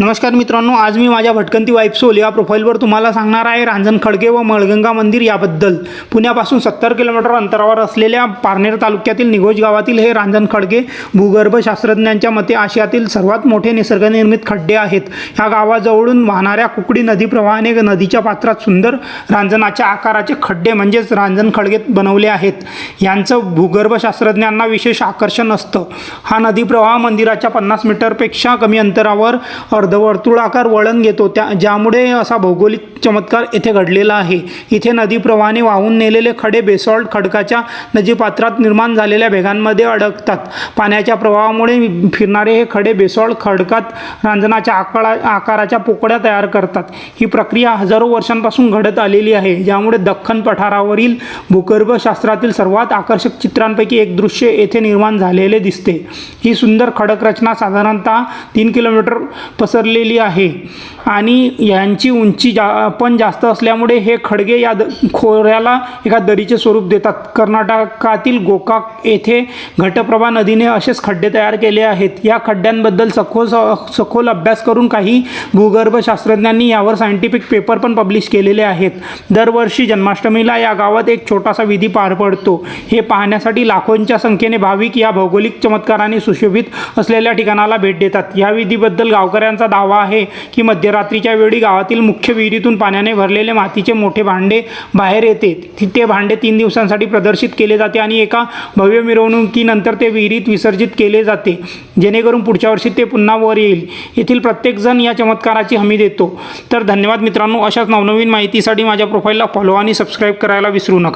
नमस्कार मित्रांनो आज मी माझ्या भटकंती वाईफ सोल या प्रोफाईलवर तुम्हाला सांगणार आहे रांजण खडके व मळगंगा मंदिर याबद्दल. पुण्यापासून सत्तर किलोमीटर अंतरावर असलेल्या पारनेर तालुक्यातील निघोज गावातील हे रांजण खडके भूगर्भशास्त्रज्ञांच्या मते आशियातील सर्वात मोठे निसर्गनिर्मित खड्डे आहेत. ह्या गावाजवळून वाहणाऱ्या कुकडी नदी प्रवाहाने नदीच्या पात्रात सुंदर रांजणाच्या आकाराचे खड्डे म्हणजेच रांजण खडके बनवले आहेत. यांचं भूगर्भशास्त्रज्ञांना विशेष आकर्षण असतं. हा नदी प्रवाह मंदिराच्या पन्नास मीटरपेक्षा कमी अंतरावर अर्धवर्तुळाकार वळण घेतो. त्या ज्यामुळे असा भौगोलिक चमत्कार येथे घडलेला आहे. इथे नदी प्रवाहाने वाहून नेलेले खडे बेसॉल्ट खडकाच्या नदीपात्रात निर्माण झालेल्या भेगांमध्ये अडकतात. पाण्याच्या प्रवाहामुळे फिरणारे हे खडे बेसॉल्ट खडकात रांजणाच्या आकारा आकाराच्या पोकळ्या तयार करतात. ही प्रक्रिया हजारो वर्षांपासून घडत आलेली आहे ज्यामुळे दख्खन पठारावरील भूगर्भशास्त्रातील सर्वात आकर्षक चित्रांपैकी एक दृश्य येथे निर्माण झालेले दिसते. ही सुंदर खडक रचना साधारणतः तीन किलोमीटर पसर पसरलेली आहे. आणि यांची उंची जा पण जास्त असल्यामुळे हे खडगे या द खोऱ्याला एका दरीचे स्वरूप देतात. कर्नाटकातील गोकाक येथे घटप्रभा नदीने असेच खड्डे तयार केले आहेत. या खड्ड्यांबद्दल सखोल सखोल अभ्यास करून काही भूगर्भशास्त्रज्ञांनी यावर सायंटिफिक पेपर पण पब्लिश केलेले आहेत. दरवर्षी जन्माष्टमीला या गावात एक छोटासा विधी पार पडतो. हे पाहण्यासाठी लाखोंच्या संख्येने भाविक या भौगोलिक चमत्काराने सुशोभित असलेल्या ठिकाणाला भेट देतात. या विधीबद्दल गावकऱ्यांचा दावा आहे की मध्यरात्रीच्या वेळी गावातील मुख्य विहिरीतून पाण्याने भरलेले मातीचे मोठे भांडे बाहेर येते. ते भांडे तीन दिवसांसाठी प्रदर्शित केले जाते आणि एका भव्य मिरवणुकीनंतर ते विहिरीत विसर्जित केले जाते. जेणेकरून पुढच्या वर्षी ते पुन्हा वर येईल. येथील प्रत्येकजण या चमत्काराची हमी देतो. तर धन्यवाद मित्रांनो. अशाच नवनवीन माहितीसाठी माझ्या प्रोफाईलला फॉलो आणि सबस्क्राईब करायला विसरू नका.